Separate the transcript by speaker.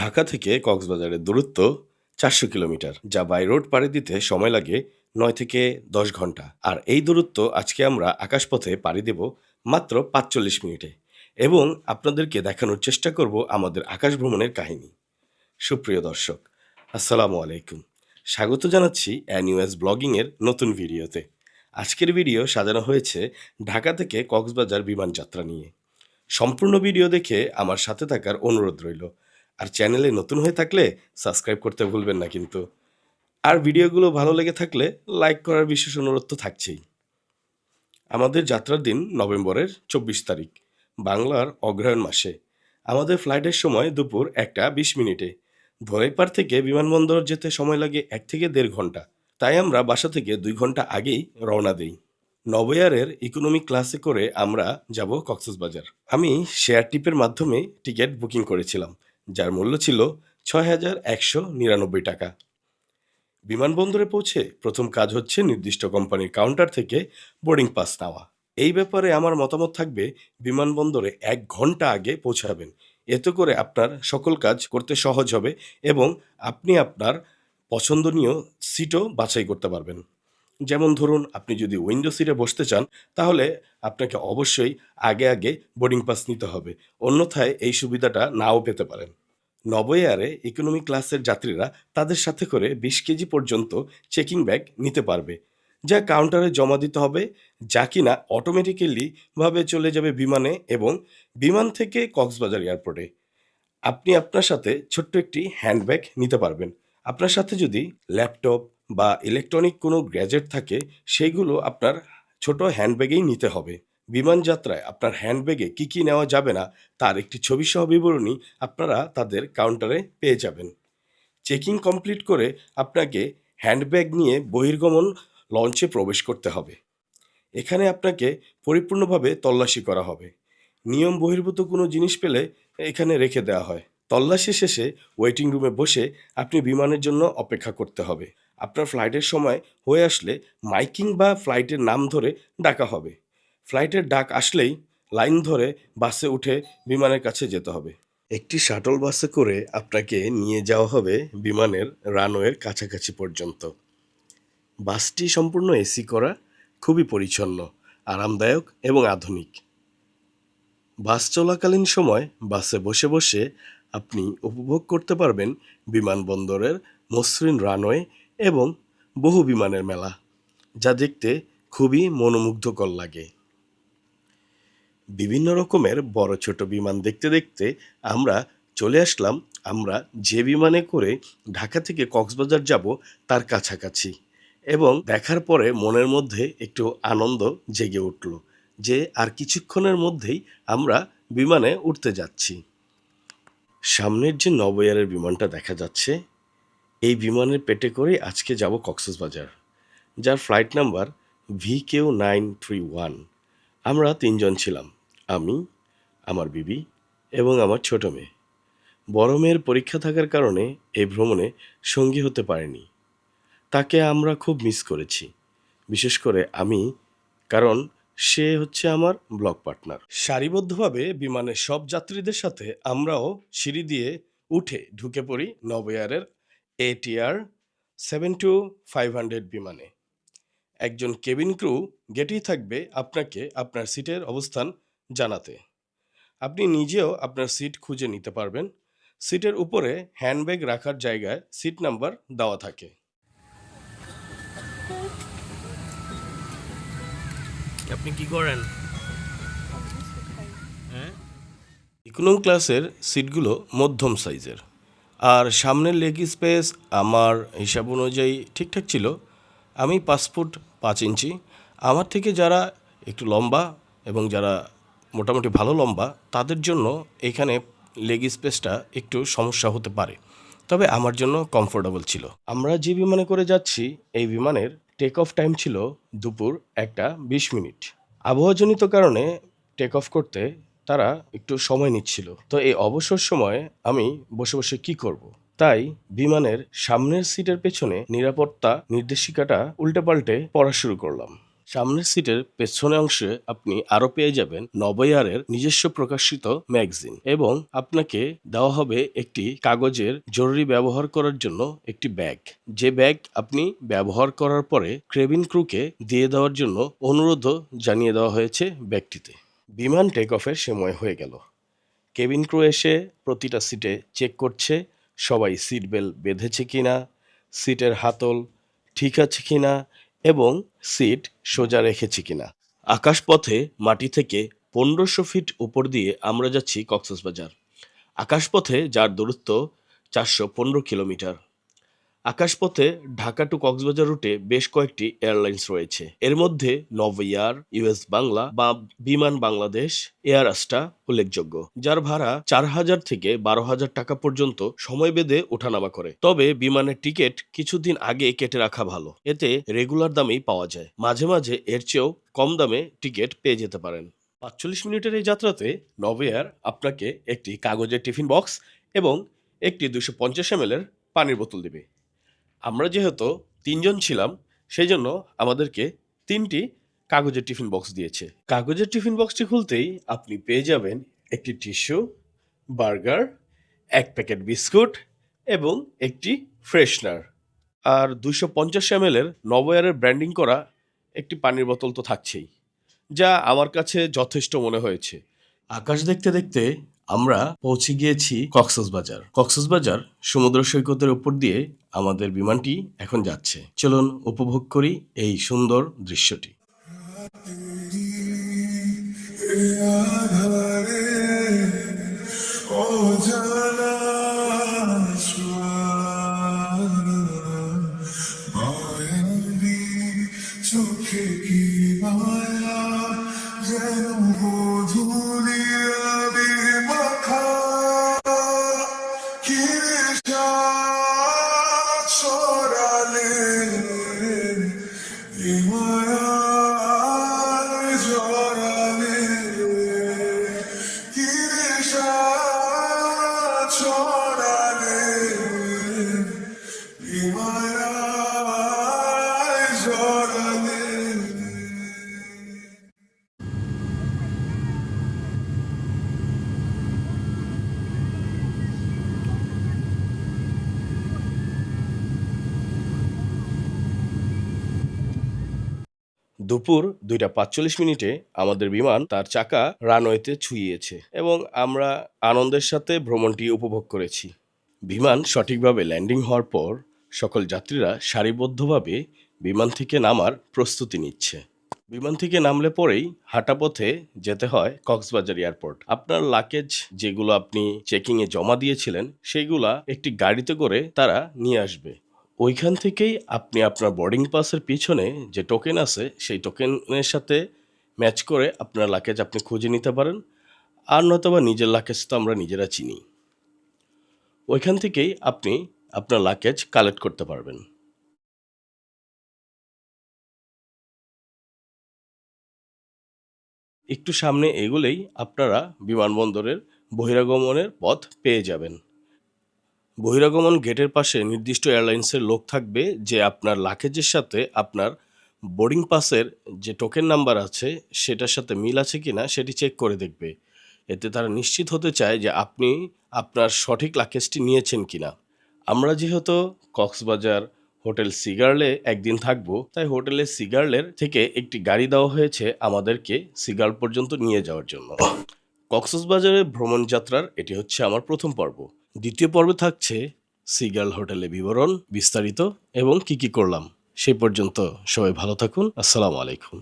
Speaker 1: ঢাকা থেকে কক্সবাজারের দূরত্ব চারশো কিলোমিটার, যা বাই রোড পাড়ি দিতে সময় লাগে নয় থেকে দশ ঘণ্টা। আর এই দূরত্ব আজকে আমরা আকাশপথে পাড়ি দেব মাত্র পাঁচচল্লিশ মিনিটে এবং আপনাদেরকে দেখানোর চেষ্টা করব আমাদের আকাশ ভ্রমণের কাহিনী। সুপ্রিয় দর্শক, আসসালামু আলাইকুম। স্বাগত জানাচ্ছি অ্যানিউএস ব্লগিংয়ের নতুন ভিডিওতে। আজকের ভিডিও সাজানো হয়েছে ঢাকা থেকে কক্সবাজার বিমান যাত্রা নিয়ে। সম্পূর্ণ ভিডিও দেখে আমার সাথে থাকার অনুরোধ রইল। আর চ্যানেলে নতুন হয়ে থাকলে সাবস্ক্রাইব করতে ভুলবেন না কিন্তু। আর ভিডিওগুলো ভালো লেগে থাকলে লাইক করার বিশেষ অনুরোধ তো থাকছেই। আমাদের যাত্রার দিন নভেম্বরের চব্বিশ তারিখ, বাংলার অগ্রহায়ণ মাসে। আমাদের ফ্লাইটের সময় দুপুর একটা বিশ মিনিটে। ধরেপার থেকে বিমানবন্দর যেতে সময় লাগে এক থেকে দেড় ঘণ্টা। তাই আমরা বাসা থেকে দুই ঘণ্টা আগেই রওনা দেই। নবয়ারের ইকোনমি ক্লাসে করে আমরা যাব কক্সবাজার। আমি শেয়ার টিপের মাধ্যমে টিকিট বুকিং করেছিলাম। যার মূল্য ছিল ছয় হাজার একশো নিরানব্বই টাকা। বিমানবন্দরে পৌঁছে প্রথম কাজ হচ্ছে নির্দিষ্ট কোম্পানির কাউন্টার থেকে বোর্ডিং পাস নেওয়া। এই ব্যাপারে আমার মতামত থাকবে, বিমানবন্দরে এক ঘণ্টা আগে পৌঁছাবেন। এতে করে আপনার সকল কাজ করতে সহজ হবে এবং আপনি আপনার পছন্দনীয় সিটও বাছাই করতে পারবেন। যেমন ধরুন, আপনি যদি উইন্ডো সিটে বসতে চান, তাহলে আপনাকে অবশ্যই আগে আগে বোর্ডিং পাস নিতে হবে। অন্যথায় এই সুবিধাটা নাও পেতে পারেন। নবয়ারে ইকোনমি ক্লাসের যাত্রীরা তাদের সাথে করে বিশ কেজি পর্যন্ত চেকিং ব্যাগ নিতে পারবে, যা কাউন্টারে জমা দিতে হবে, যা কিনা অটোমেটিক্যালি ভাবে চলে যাবে বিমানে এবং বিমান থেকে কক্সবাজার এয়ারপোর্টে। আপনি আপনার সাথে ছোট্ট একটি হ্যান্ডব্যাগ নিতে পারবেন। আপনার সাথে যদি ল্যাপটপ বা ইলেকট্রনিক কোনো গ্যাজেট থাকে, সেইগুলো আপনার ছোট হ্যান্ডব্যাগেই নিতে হবে। বিমান যাত্রায় আপনার হ্যান্ডব্যাগে কী কী নেওয়া যাবে না, তার একটি ছবি সহ বিবরণী আপনারা তাদের কাউন্টারে পেয়ে যাবেন। চেকিং কমপ্লিট করে আপনাকে হ্যান্ডব্যাগ নিয়ে বহির্গমন লঞ্চে প্রবেশ করতে হবে। এখানে আপনাকে পরিপূর্ণভাবে তল্লাশি করা হবে। নিয়ম বহির্ভূত কোনো জিনিস পেলে এখানে রেখে দেওয়া হয়। তল্লাশি শেষে ওয়েটিং রুমে বসে আপনি বিমানের জন্য অপেক্ষা করতে হবে। আপনার ফ্লাইটের সময় হয়ে আসলে মাইকিং বা ফ্লাইটের নাম ধরে ডাকা হবে। ফ্লাইটের ডাক আসলেই লাইন ধরে বাসে উঠে বিমানের কাছে যেতে হবে। একটি শাটল বাসে করে আপনাকে নিয়ে যাওয়া হবে বিমানের রানওয়ের কাছাকাছি পর্যন্ত। বাসটি সম্পূর্ণ এসি করা খুবই পরিচ্ছন্ন, আরামদায়ক এবং আধুনিক। বাস চলাকালীন সময় বাসে বসে বসে আপনি উপভোগ করতে পারবেন বিমানবন্দরের মসৃণ রানওয়ে এবং বহু বিমানের মেলা, যা দেখতে খুবই মনোমুগ্ধকর লাগে। বিভিন্ন রকমের বড় ছোট বিমান দেখতে দেখতে আমরা চলে আসলাম, আমরা যে বিমানে করে ঢাকা থেকে কক্সবাজার যাব তার কাছাকাছি এবং দেখার পরে মনের মধ্যে একটু আনন্দ জেগে উঠল যে আর কিছুক্ষণের মধ্যেই আমরা বিমানে উঠতে যাচ্ছি। সামনের যে নবয়ারের বিমানটা দেখা যাচ্ছে, এই বিমানের পেটে করে আজকে যাব কক্সবাজার, যার flight number V Q nine three one আমরা তিনজন ছিলাম, আমি, আমার বিবি এবং আমার ছোট মেয়ে। বড় মেয়ের পরীক্ষা থাকার কারণে এই ভ্রমণে সঙ্গী হতে পারেনি। তাকে আমরা খুব মিস করেছি, বিশেষ করে আমি, কারণ সে হচ্ছে আমার ব্লক পার্টনার। সারিবদ্ধভাবে বিমানের সব যাত্রীদের সাথে আমরাও সিঁড়ি দিয়ে উঠে ঢুকে পড়ি নবয়ারের ATR seven two five hundred বিমানে। একজন কেবিন ক্রু গেটেই থাকবে আপনাকে আপনার সিটের অবস্থান জানাতে। আপনি নিজেও আপনার সিট খুঁজে নিতে পারবেন। সিটের উপরে হ্যান্ডব্যাগ রাখার জায়গায় সিট নাম্বার দেওয়া থাকে। আপনি কি করেন? হ্যাঁ? ইকোনমি ক্লাসের সিটগুলো মধ্যম সাইজের। আর সামনের লেগ স্পেস আমার হিসাব অনুযায়ী ঠিকঠাক ছিল। আমি পাঁচ ফুট পাঁচ ইঞ্চি। আমার থেকে যারা একটু লম্বা এবং যারা মোটামুটি ভালো লম্বা তাদের জন্য এখানে লেগ স্পেসটা একটু সমস্যা হতে পারে। তবে আমার জন্য কমফোর্টেবল ছিল। আমরা যে বিমানে করে যাচ্ছি এই বিমানের টেক অফ টাইম ছিল দুপুর একটা বিশ মিনিট। আবহাওয়াজনিত কারণে টেক অফ করতে তারা একটু সময় নিচ্ছিল। তো এই অবসর সময়ে আমি বসে বসে কি করব। তাই বিমানের সামনের সিটের পেছনে নিরাপত্তা নির্দেশিকাটা উল্টে পাল্টে পড়া শুরু করলাম। সামনের সিটের পেছনে অংশে আপনি আরও পেয়ে যাবেন নবয়ারের নিজস্ব প্রকাশিত ম্যাগজিন এবং আপনাকে দেওয়া হবে একটি কাগজের জরুরি ব্যবহার করার জন্য একটি ব্যাগ। যে ব্যাগ আপনি ব্যবহার করার পরে ক্রেবিন ক্রুকে দিয়ে দেওয়ার জন্য অনুরোধও জানিয়ে দেওয়া হয়েছে ব্যাগটিতে। বিমান টেক অফের সময় হয়ে গেল। কেবিন ক্রু এসে প্রতিটা সিটে চেক করছে, সবাই সিট বেল্ট বেঁধেছে কিনা, সিটের হাতল ঠিক আছে কিনা এবং সিট সোজা রেখেছি কিনা। আকাশপথে মাটি থেকে পনেরোশো ফিট উপর দিয়ে আমরা যাচ্ছি কক্সবাজার। আকাশপথে যার দূরত্ব চারশো পনেরো কিলোমিটার। আকাশপথে ঢাকা টু কক্সবাজার রুটে বেশ কয়েকটি এয়ারলাইন্স রয়েছে। এর মধ্যে নভেয়ার ইউএস বাংলা বা বিমান বাংলাদেশ, এয়ার আস্টা উল্লেখযোগ্য, যার ভাড়া চার হাজার থেকে বারো হাজার টাকা পর্যন্ত সময় বেঁধে ওঠানামা করে। তবে বিমানের টিকিট কিছুদিন আগে কেটে রাখা ভালো। এতে রেগুলার দামেই পাওয়া যায়। মাঝে মাঝে এর চেয়েও কম দামে টিকিট পেয়ে যেতে পারেন। পাঁচচল্লিশ মিনিটের এই যাত্রাতে নভেয়ার আপনাকে একটি কাগজের টিফিন বক্স এবং একটি দুশো পঞ্চাশ এম পানির বোতল দেবে। আমরা যেহেতু তিনজন ছিলাম সেই জন্য আমাদেরকে তিনটি কাগজের টিফিন বক্স দিয়েছে। কাগজের টিফিন বক্সটি খুলতেই আপনি পেয়ে যাবেন একটি টিস্যু, বার্গার, এক প্যাকেট বিস্কুট এবং একটি ফ্রেশনার। আর দুশো পঞ্চাশ এম এর নবয়ারের ব্র্যান্ডিং করা একটি পানির বোতল তো থাকছেই, যা আমার কাছে যথেষ্ট মনে হয়েছে। আকাশ দেখতে দেখতে আমরা পৌঁছে গিয়েছি কক্সবাজার কক্সবাজার সমুদ্র সৈকতের উপর দিয়ে আমাদের বিমানটি এখন যাচ্ছে চলুন উপভোগ করি এই সুন্দর দৃশ্যটি
Speaker 2: কিরে
Speaker 1: দুপুর দুইটা পাঁচচল্লিশ মিনিটে আমাদের বিমান তার চাকা রানওয়েতে ছুঁয়েছে এবং আমরা আনন্দের সাথে ভ্রমণটি উপভোগ করেছি। বিমান সঠিকভাবে ল্যান্ডিং হওয়ার পর সকল যাত্রীরা সারিবদ্ধভাবে বিমান থেকে নামার প্রস্তুতি নিচ্ছে। বিমান থেকে নামলে পরেই হাঁটা পথে যেতে হয় কক্সবাজার এয়ারপোর্ট। আপনার লাকেজ যেগুলো আপনি চেকিংয়ে জমা দিয়েছিলেন সেইগুলা একটি গাড়িতে করে তারা নিয়ে আসবে। ওইখান থেকেই আপনি আপনার বোর্ডিং পাসের পিছনে যে টোকেন আছে, সেই টোকেনের সাথে ম্যাচ করে আপনার লাকেজ আপনি খুঁজে নিতে পারেন। আর নয়তোবা নিজের লাকেজ তো আমরা নিজেরা চিনি। ওইখান থেকেই আপনি আপনার লাকেজ কালেক্ট করতে পারবেন। একটু সামনে এগুলেই আপনারা বিমানবন্দরের বহিরাগমনের পথ পেয়ে যাবেন। বহিরাগমন গেটের পাশে নির্দিষ্ট এয়ারলাইন্সের লোক থাকবে যে আপনার লাকেজের সাথে আপনার বোর্ডিং পাসের যে টোকেন নাম্বার আছে, সেটার সাথে মিল আছে কি না সেটি চেক করে দেখবে। এতে তারা নিশ্চিত হতে চায় যে আপনি আপনার সঠিক লাকেজটি নিয়েছেন কিনা। আমরা যেহেতু কক্সবাজার হোটেল সিগার্লে একদিন থাকব, তাই হোটেলের সিগার্লের থেকে একটি গাড়ি দেওয়া হয়েছে আমাদেরকে সিগার্ল পর্যন্ত নিয়ে যাওয়ার জন্য। কক্সবাজারের ভ্রমণ যাত্রার এটি হচ্ছে আমার প্রথম পর্ব। দ্বিতীয় পর্বে থাকছে সিগার্ল হোটেলে বিবরণ বিস্তারিত এবং কি কি করলাম, সেই পর্যন্ত সবাই ভালো থাকুন। আসসালামু আলাইকুম।